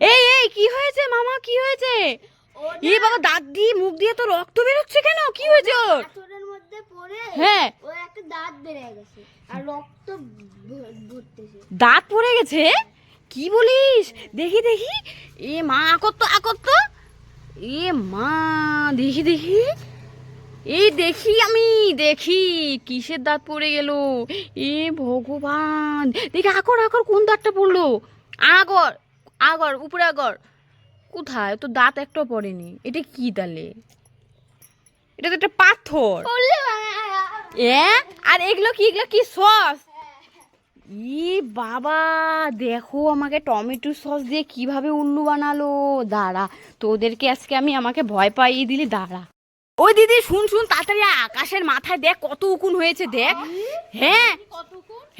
এই এই কি হয়েছে মামা? কি হয়েছে? এ বাবা দাঁত দিয়ে মুখ দিয়ে তো রক্ত বেরোচ্ছে কেন? কি হয়েছে ওর? পাথরের মধ্যে পড়ে হ্যাঁ। একটা দাঁত বেরিয়ে গেছে আর রক্ত ভরতেছে। দাঁত পড়ে গেছে? কি বলিস? দেখি দেখি। এ মা আকত্ত আকত্ত এ মা দেখি দেখি। এই দেখি আমি দেখি। কিসের দাঁত পড়ে গেল? এ ভগবান। দেখি আকর আকর কোন দাঁতটা পড়ল? আগর। আগর উপরে আগর। কোথায়? তো দাঁত একটাও পড়েনি। এটা কি তাহলে এটা তো একটা পাথর। এ? আর এগুলো কি? এগুলো কি সস? ই বাবা দেখো আমাকে টমেটো সস দিয়ে কীভাবে উল্লু বানালো। দাঁড়া তোদেরকে আজকে আমি আমাকে ভয় পাইয়ে দিলি দাঁড়া। ওই দিদি শুন শুন তাড়াতাড়ি আকাশের মাথায় দেখ কত উকুন হয়েছে দেখ। হ্যাঁ?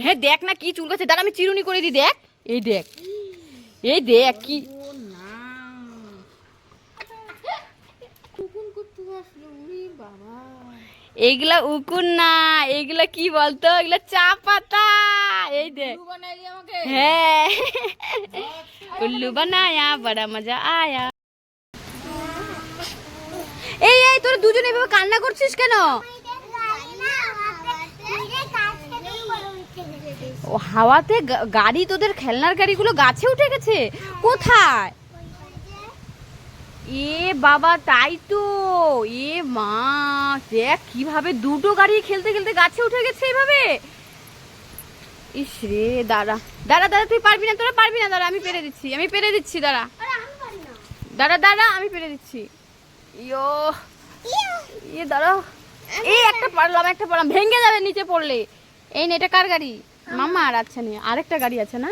হ্যাঁ দেখ না কি চুল গাছে দাঁড়া আমি চিরুনি করে দিই দেখ। এই দেখ। এই দেখ কি? এইগুলা উকুন না এইগুলা কি বলতো? এগুলা চা পাতা। এই দেখ আমাকে। হ্যাঁ। উল্লু বানায়া বড়া মজা আয়া। এই এই তোরা দুজন এভাবে কান্না করছিস কেন? ও, হাওয়াতে গাড়ি, তোদের খেলনার গাড়িগুলো গাছে উঠে গেছে? কোথায়? এ বাবা, তাই তো। এ মা, দেখ কীভাবে দুটো গাড়ি খেলতে খেলতে গাছে উঠে গেছে এভাবে। ইস রে, দাঁড়া। দাঁড়া দাঁড়া, তুই পারবি না, তোরা পারবি না, দাঁড়া, আমি পেরে দিচ্ছি, আমি পেরে দিচ্ছি, দাঁড়া। দাঁড়া দাঁড়া, আমি পেরে দিচ্ছি। ইয়ো। ইয়ে দাঁড়া এই একটা পারলাম একটা পারলাম। ভেঙে যাবে নিচে পড়লে। এই নে, এটা কার গাড়ি? মামা আর আছে নি আরেকটা গাড়ি আছে না?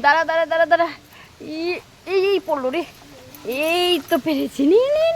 দাঁড়া দাঁড়া দাঁড়া দাঁড়া। ই- এই এই পড়ল রে। এই তো পেরেছি। নি নি